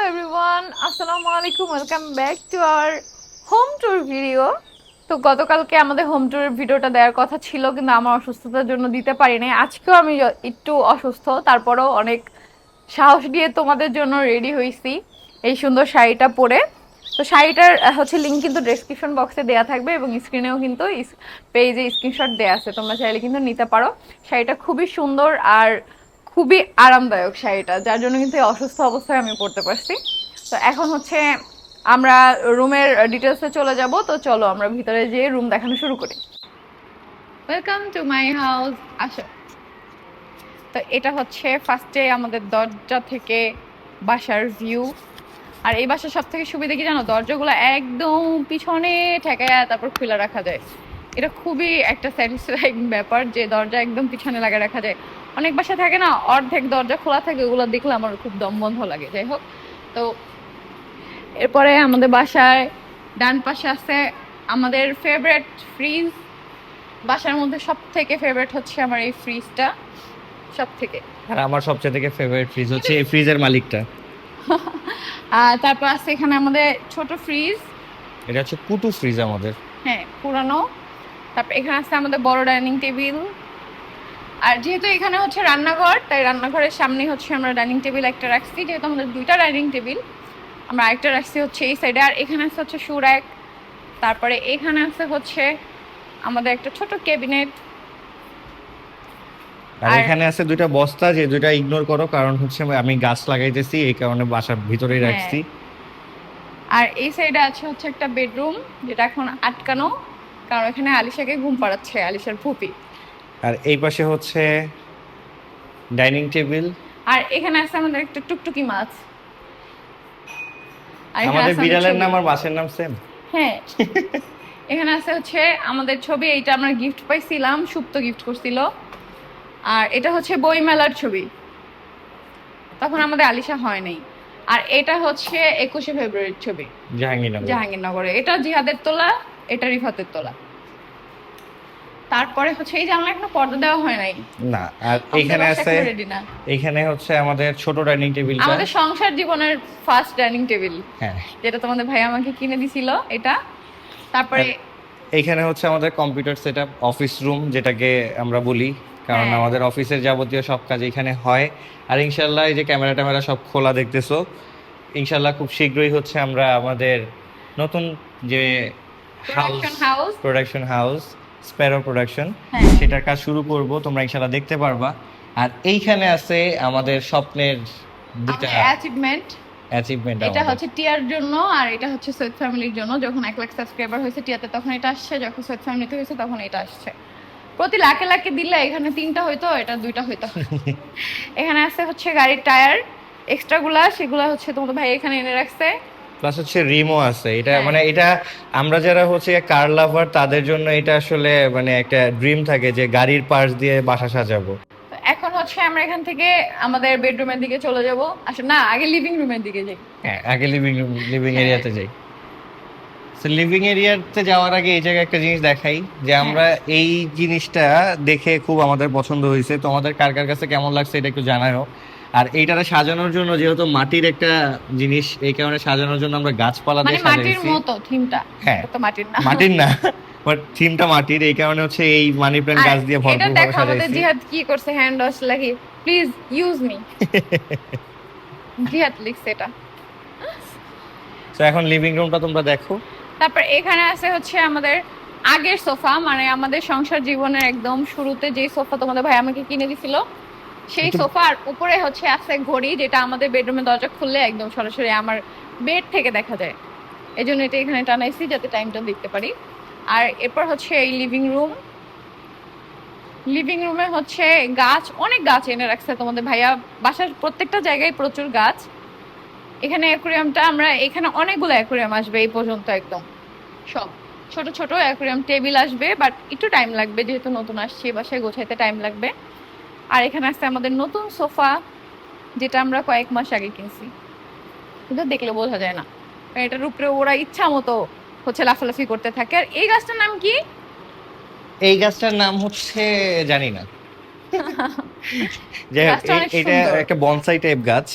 Hello everyone আসসালামু আলাইকুম welcome back to our home tour video তো গতকালকে আমাদের হোম ট্যুরের ভিডিওটা দেওয়ার কথা ছিল, কিন্তু আমার অসুস্থতার জন্য দিতে পারি নাই। আজকেও আমি একটু অসুস্থ, তারপরেও অনেক সাহস দিয়ে তোমাদের জন্য রেডি হয়েছি এই সুন্দর শাড়িটা পরে। তো শাড়িটার হচ্ছে লিঙ্ক কিন্তু ডেসক্রিপশন বক্সে দেওয়া থাকবে এবং স্ক্রিনেও কিন্তু পেজে স্ক্রিনশট দেওয়া আছে। তোমরা চাইলে কিন্তু নিতে পারো। শাড়িটা খুবই সুন্দর আর খুবই আরামদায়ক শাড়িটা, যার জন্য কিন্তু অসুস্থ অবস্থায় আমি পড়তে পারছি। তো এখন হচ্ছে আমরা রুমের ডিটেলসে চলে যাব, তো চলো আমরা ভিতরে যেয়ে রুম দেখানো শুরু করি। ওয়েলকাম টু মাই হাউস আসো। তো এটা হচ্ছে ফার্স্টে আমাদের দরজা থেকে বাসার ভিউ আর এই বাসার সব থেকে সুবিধা কি জানো? দরজাগুলো একদম পিছনে ঠেকায় তারপর খোলা রাখা যায়। এটা খুবই একটা স্যাটিসফাইং ব্যাপার যে দরজা একদম পিছনে লাগা রাখা যায়। অনেক বাসা থাকে না অর্ধেক দরজা খোলা থাকে ওগুলো দেখলে আমার খুব দম বন্ধ লাগে যাই হোক। তো এরপরে আমাদের বাসায় ডান পাশে আছে আমাদের ফেভারিট ফ্রিজ বাসার মধ্যে সব থেকে ফেভারিট হচ্ছে আমার এই ফ্রিজটা সব থেকে আর আমার সবচেয়ে থেকে ফেভারিট ফ্রিজ হচ্ছে এই ফ্রিজের মালিকটা। আর তারপর আছে এখানে আমাদের ছোট ফ্রিজ এটা হচ্ছে কুটু ফ্রিজ আমাদের। হ্যাঁ পুরানো। তারপর এখানে আছে আমাদের বড় ডাইনিং টেবিল। আর যেহেতু এখানে হচ্ছে রান্নাঘর তাই রান্নাঘরের সামনে হচ্ছে আমরা ডাইনিং টেবিল একটা রাখছি যেহেতু আমাদের দুইটা ডাইনিং টেবিল। আমরা আরেকটা রাখছি হচ্ছে এই সাইডে আর এখানে আছে হচ্ছে সুরাক তারপরে এখানে আছে হচ্ছে আমাদের একটা ছোট ক্যাবিনেট আর এখানে আছে দুইটা বস্তা যে দুইটা ইগনোর করো কারণ হচ্ছে আমি গাছ লাগাইতেছি এই কারণে বাসার ভিতরেই হ্যাঁ। রাখছি। আর এই সাইডে আছে হচ্ছে একটা বেডরুম যেটা এখন আটকানো। কারণ এখানে আলিশাকে ঘুম পাড়াচ্ছে আলিশার ফুপি। আর এই পাশে হচ্ছে ডাইনিং টেবিল। আর এখানে আছে আমাদের একটা টুকটুকি মাছ। আমাদের বিড়ালের। নাম আর মাছের নাম সেম হ্যাঁ। এখানে আছে হচ্ছে আমাদের ছবি এইটা আমরা গিফট পাইছিলাম সুপ্ত গিফট করছিল। আর এটা হচ্ছে বইমেলার ছবি। তখন আমাদের আলিশা হয় নাই। আর এটা হচ্ছে একুশে ফেব্রুয়ারির ছবি। জাহাঙ্গীরনগর। জাহাঙ্গীরনগরে। এটা জিহাদের তোলা এটা রিফাতের তোলা। তারপরে হচ্ছে এই জানলা এখনও পর্দা দেওয়া হয় নাই। না আর এইখানে আছে রেডি না। এইখানে হচ্ছে আমাদের ছোট ডাইনিং টেবিল আমাদের সংসার জীবনের ফার্স্ট ডাইনিং টেবিল হ্যাঁ। যেটা তোমাদের ভাই আমাকে কিনে দিছিল এটা। তারপরে এইখানে হচ্ছে আমাদের কম্পিউটার সেটআপ অফিস রুম যেটাকে আমরা বলি। কারণ হ্যাঁ। আমাদের অফিসের যাবতীয় সব কাজ এখানে হয়। আর ইনশাল্লাহ এই যে ক্যামেরা ট্যামেরা সব খোলা দেখতেছো ইনশাল্লাহ খুব শীঘ্রই হচ্ছে আমরা আমাদের নতুন যে production house production house Sparrow Production. সেটার কাজ শুরু করব তোমরা ইনশাল্লাহ দেখতে পারবা। আর এইখানে আছে আমাদের স্বপ্নের দুটা অ্যাচিভমেন্ট অ্যাচিভমেন্ট এটা হচ্ছে টিয়ার জন্য আর এটা হচ্ছে সৈয়দ ফ্যামিলির জন্য। যখন এক লাখ সাবস্ক্রাইবার হয়েছে টিয়াতে তখন এটা আসছে। যখন সৈয়দ ফ্যামিলিতে হয়েছে তখন এটা আসছে। প্রতি লাখে লাখে দিলে এখানে তিনটা হইতো এটা দুইটা হইতো। এখানে আছে হচ্ছে গাড়ির টায়ার এক্সট্রা গুলা সেগুলা হচ্ছে তোমাদের ভাই এখানে এনে রাখছে। প্লাস হচ্ছে রিমো আছে। এটা হ্যাঁ। মানে এটা আমরা যারা হচ্ছে কার লাভার তাদের জন্য এটা আসলে মানে একটা ড্রিম থাকে যে গাড়ির পার্টস দিয়ে বাসা সাজাবো। এখন হচ্ছে আমরা এখান থেকে আমাদের বেডরুমের দিকে চলে যাব। আসলে না আগে লিভিং রুমের দিকে যাই। হ্যাঁ আগে লিভিং রুম লিভিং। এরিয়াতে যাই। লিভিং এরিয়াতে যাওয়ার আগে এই জায়গায় একটা জিনিস দেখাই যে হ্যাঁ। আমরা এই জিনিসটা দেখে খুব আমাদের পছন্দ হয়েছে। তোমাদের কার কার কাছে কেমন লাগছে এটা একটু জানাও আর এইটারে সাজানোর জন্য যেহেতু মাটির একটা জিনিস এই কারণে সাজানোর জন্য আমরা গাছপালা মানে দিয়ে মাটির মতো থিমটা? হ্যাঁ। তো মাটির না। মাটির না বাট থিমটা মাটির এই কারণে হচ্ছে এই মানি প্ল্যান্ট গাছ দিয়ে এটা ভরপুর ভাবে দেখো আমাদের জিহাদ কি করছে হ্যান্ড ওয়াশ লাগি? প্লিজ ইউজ মি জিহাদ লিখছে এটা। তো এখন লিভিং রুমটা তোমরা দেখো। তারপর এখানে আছে হচ্ছে আমাদের আগের সোফা মানে আমাদের সংসার জীবনের একদম শুরুতে যে সোফা তোমাদের ভাই আমাকে কিনে দিছিল সেই সোফার উপরে হচ্ছে আছে ঘড়ি যেটা আমাদের বেডরুমের দরজা খুললে একদম সরাসরি আমার বেড থেকে দেখা যায়। এই জন্য এটা এখানে টানাইছি যাতে টাইমটা দেখতে পারি। আর এরপর হচ্ছে এই লিভিং রুম লিভিং রুমে হচ্ছে গাছ অনেক গাছ এনে রাখছে তোমাদের ভাইয়া। বাসার প্রত্যেকটা জায়গায় প্রচুর গাছ। এখানে অ্যাকুরিয়ামটা আমরা এখানে অনেকগুলো অ্যাকুরিয়াম আসবে এই পর্যন্ত একদম। সব। ছোট ছোট অ্যাকুরিয়াম টেবিল আসবে বাট একটু টাইম লাগবে যেহেতু নতুন আসছে বাসায় গোছাইতে টাইম লাগবে। আর এখানে আসছে আমাদের নতুন সোফা যেটা আমরা কয়েক মাস আগে কিনছি। এটা দেখলে বোঝা যায় না। এটার উপরে ওরা ইচ্ছা মতো হচ্ছে লাফালাফি করতে থাকে। আর এই গাছটার নাম কি? এই গাছটার নাম হচ্ছে জানি না। যাই হোক গাছটা এটা একটা বনসাই টাইপ গাছ।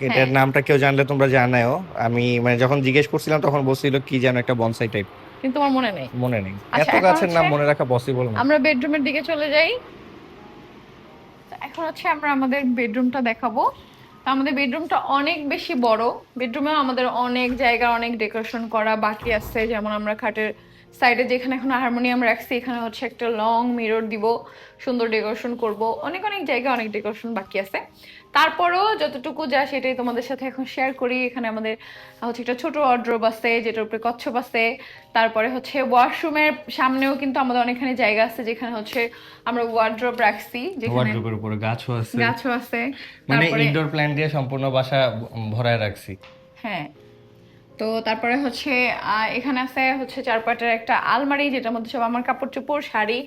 এটার হ্যাঁ। নামটা কেউ জানলে তোমরা জানাও আমি মানে যখন জিজ্ঞেস করছিলাম তখন বলছিল কি যেন একটা বনসাই টাইপ। কিন্তু আমার মনে নেই। মনে নেই। আচ্ছা, এত গাছের নাম মনে রাখা পসিবল না। আমরা বেডরুমের দিকে চলে যাই। এখন হচ্ছে আমরা আমাদের বেডরুমটা দেখাবো। আমাদের বেডরুমটা অনেক বেশি বড়। বেডরুমেও আমাদের অনেক জায়গা, অনেক ডেকোরেশন করা বাকি আছে। যেমন আমরা খাটের সাইডে যেখানে এখন হারমোনিয়াম রাখছি এখানে হচ্ছে একটা লং মিরর দিব সুন্দর ডেকোরেশন করব। অনেক অনেক জায়গায় অনেক ডেকোরেশন বাকি আছে। তারপরেও যতটুকু যা সেটাই তোমাদের সাথে এখন শেয়ার করি। এখানে আমাদের হচ্ছে একটা ছোট অর্ড্রোব আছে যেটার উপরে কচ্ছপ আছে। তারপরে হচ্ছে ওয়াশরুমের সামনেও কিন্তু আমাদের অনেকখানি জায়গা আছে যেখানে হচ্ছে আমরা ওয়ার্ড্রোব রাখছি যেখানে উপরে গাছও আছে। গাছও আছে। মানে ইনডোর প্ল্যান্ট দিয়ে সম্পূর্ণ বাসা ভরায় রাখছি। হ্যাঁ। তো তারপরে হচ্ছে এখানে আছে হচ্ছে চার পাটের একটা আলমারি যেটার মধ্যে সব আমার কাপড় চোপড় শাড়ি,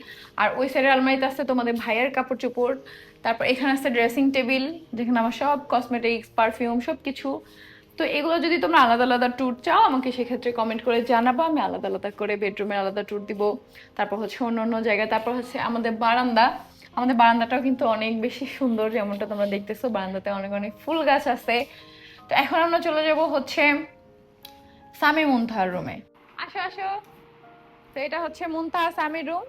আর ওই সাইডের আলমারিতে আছে তোমাদের ভাইয়ের কাপড় চোপড় তারপর এখানে আছে ড্রেসিং টেবিল যেখানে আমার সব কসমেটিক্স পারফিউম সব কিছু তো এগুলো যদি তোমরা আলাদা আলাদা ট্যুর চাও, আমাকে সেক্ষেত্রে কমেন্ট করে জানাবা, আমি আলাদা আলাদা করে বেডরুমের আলাদা ট্যুর দিব। তারপর হচ্ছে অন্য অন্য জায়গায়, তারপর হচ্ছে আমাদের বারান্দা। আমাদের বারান্দাটাও কিন্তু অনেক বেশি সুন্দর, যেমনটা তোমরা দেখতেছো, বারান্দাতে অনেক অনেক ফুল গাছ আছে। তো এখন আমরা চলে যাব হচ্ছে সামি মুনতাহার রুমে। আসো আসো। তো এটা হচ্ছে মুনতাহা সামির রুম,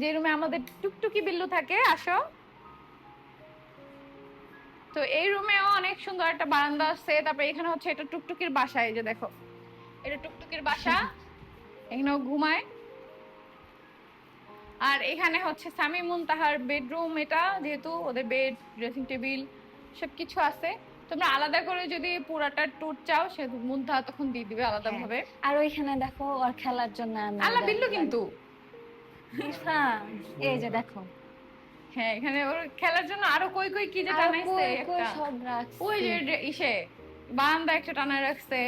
যে রুমে আমাদের টুকটুকি বিল্লু থাকে, আসো। তো এই রুমেও অনেক সুন্দর একটা বারান্দা আছে, তারপরে এখানে হচ্ছে এটা টুকটুকির বাসা, এই যে দেখো। এটা টুকটুকির বাসা, এখানেও ঘুমায়। আর এখানে হচ্ছে সামি মুনতাহার বেডরুম, এটা যেহেতু ওদের বেড, ড্রেসিং টেবিল সব কিছু আছে। তোমরা আলাদা করে যদি পুরাটা ট্যুর চাও সে মুনতাহা তখন দিয়ে দিবে আলাদা ভাবে আর ওইখানে দেখো ওর খেলার জন্য আমি আল্লাহ বিল্লু কিন্তু। এই যে দেখো। হ্যাঁ এখানে ওর খেলার জন্য আরও কই কই কি যে টানাইছে। ওই যে ইসে বারান্দা একটা টানায় রাখছে।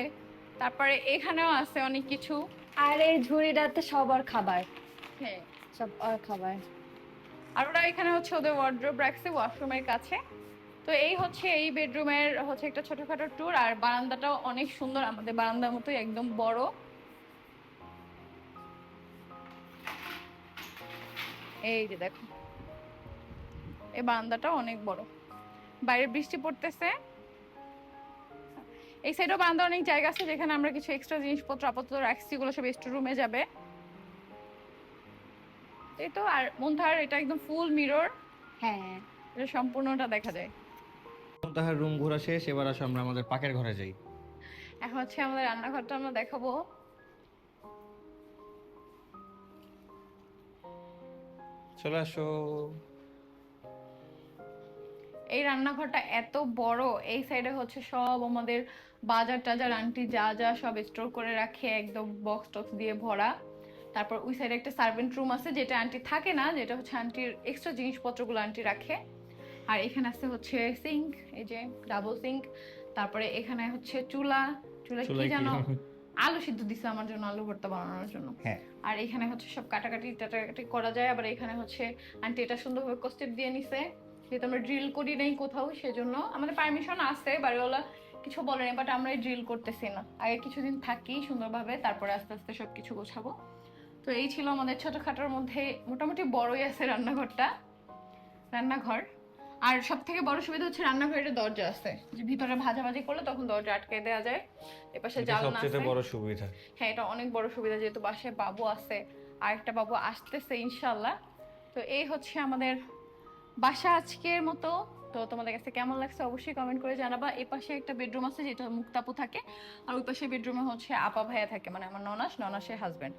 তারপরে এখানেও আছে অনেক কিছু। আর এই ঝুড়িটাতে সব ওর খাবার। হ্যাঁ। সব ওর খাবার। আর ওরা এখানে হচ্ছে ওদের ওয়ার্ড্রোব রাখছে ওয়াশরুমের কাছে। তো এই হচ্ছে এই বেডরুমের হচ্ছে একটা ছোটখাটো ট্যুর আর বারান্দাটাও অনেক সুন্দর আমাদের বারান্দার মতোই একদম বড়। এই যে দেখো এই বারান্দাটাও অনেক বড়। বাইরে বৃষ্টি পড়তেছে। এই সাইডেও বারান্দা অনেক জায়গা আছে যেখানে আমরা কিছু এক্সট্রা জিনিসপত্র আপাতত রাখছি ওগুলো সব স্টোর রুমে যাবে। এই তো আর মন্থার এটা একদম ফুল মিরর হ্যাঁ। এটা সম্পূর্ণটা দেখা যায়। তাহার রুম ঘোরা শেষ এবার আসো আমরা আমাদের পাকের ঘরে যাই। এখন হচ্ছে আমাদের রান্নাঘরটা আমরা দেখাবো। চলে আসো। এই রান্নাঘরটা এত বড় এই সাইডে হচ্ছে সব আমাদের বাজার টাজার আন্টি যা যা সব স্টোর করে রাখে একদম বক্স টক্স দিয়ে ভরা। তারপর ওই সাইডে একটা সার্ভেন্ট রুম আছে যেটা আন্টি থাকে না যেটা হচ্ছে আন্টির এক্সট্রা জিনিসপত্রগুলো আন্টি রাখে। আর এখানে আছে হচ্ছে সিঙ্ক এই যে ডাবল সিঙ্ক। তারপরে এখানে হচ্ছে চুলা চুলা কি জানো? আলু সিদ্ধ দিছে আমার জন্য আলু ভর্তা বানানোর জন্য। হ্যাঁ। আর এখানে হচ্ছে সব কাটাকাটি টাটাকাটি করা যায়। আবার এখানে হচ্ছে আন্টি এটা সুন্দরভাবে কস্টেপ দিয়ে নিছে। যেহেতু আমরা ড্রিল করি নাই কোথাও সেজন্য আমাদের পারমিশন আছে বাড়িওয়ালা কিছু বলে নাই বাট আমরা ড্রিল করতেছি না। আগে কিছুদিন থাকি সুন্দরভাবে তারপরে আস্তে আস্তে সব কিছু গোছাবো। তো এই ছিল আমাদের ছোটখাটোর মধ্যে মোটামুটি বড়ই আছে রান্নাঘরটা। রান্নাঘর। আর সব থেকে বড় সুবিধা হচ্ছে রান্নাঘরের দরজা আছে। যে ভিতরে ভাজাভাজি করলে তখন দরজা আটকে দেওয়া যায় এপাশে জানলা সবচেয়ে আছে। বড় সুবিধা। হ্যাঁ এটা অনেক বড় সুবিধা যেহেতু বাসায় বাবু আছে আর একটা বাবু আসতেছে ইনশাল্লাহ তো এই হচ্ছে আমাদের বাসা আজকের মতো। তো তোমাদের কাছে কেমন লাগছে অবশ্যই কমেন্ট করে জানাবা। এই পাশে একটা বেডরুম আছে যেটা মুক্তাপু থাকে আর ওই পাশে বেডরুমে হচ্ছে আপা ভাইয়া থাকে মানে আমার ননাস ননাসের হাজবেন্ড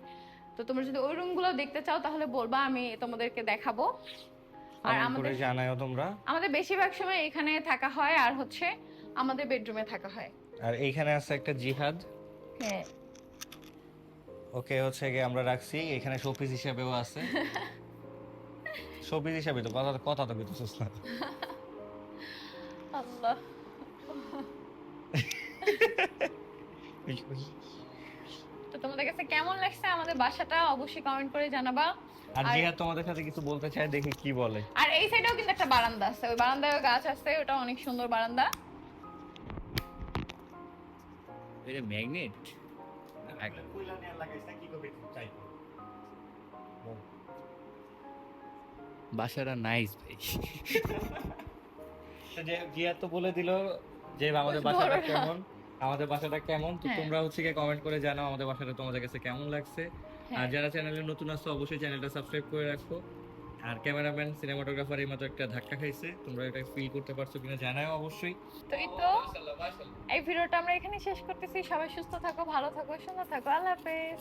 তো তোমরা যদি ওই রুমগুলো দেখতে চাও তাহলে বলবা আমি তোমাদেরকে দেখাবো। আর আমাদের জানাও তোমরা। আমাদের বেশিরভাগ সময় এখানে থাকা হয় আর হচ্ছে আমাদের বেডরুমে থাকা হয়। আর এইখানে আছে একটা জিহাদ। হ্যাঁ। ওকে হচ্ছে গিয়ে আমরা রাখছি। এখানে শোপিস হিসাবেও আছে। শোপিস হিসাবে তো কথা কথা তো আল্লাহ। তো তোমাদের কাছে কেমন লাগছে আমাদের বাসাটা? অবশ্যই কমেন্ট করে জানাবা। আর জিহাদ তোমাদের সাথে কিছু বলতে চায় দেখি কি বলে। আর এই সাইডেও কিন্তু একটা বারান্দা আছে। ওই বারান্দায় গাছ আছে ওটা অনেক সুন্দর বারান্দা। এটা ম্যাগনেট? বাসাটা নাইস ভাই। যে তো বলে দিল যে আমাদের বাসাটা কেমন আমাদের বাসাটা কেমন তো হ্যাঁ। তোমরা হচ্ছে গিয়ে কমেন্ট করে জানাও আমাদের বাসাটা তোমাদের কাছে কেমন লাগছে। আর হ্যাঁ। যারা চ্যানেলে নতুন আসছো অবশ্যই চ্যানেলটা সাবস্ক্রাইব করে রাখো। আর ক্যামেরাম্যান সিনেমাটোগ্রাফার এই মতো একটা ধাক্কা খাইছে। তোমরা এটা ফিল করতে পারছ কিনা জানাও অবশ্যই। তো এই তো এই ভিডিওটা আমরা এখানে শেষ করতেছি। সবাই সুস্থ থাকো ভালো থাকো সুন্দর থাকো। আল্লাহ হাফেজ।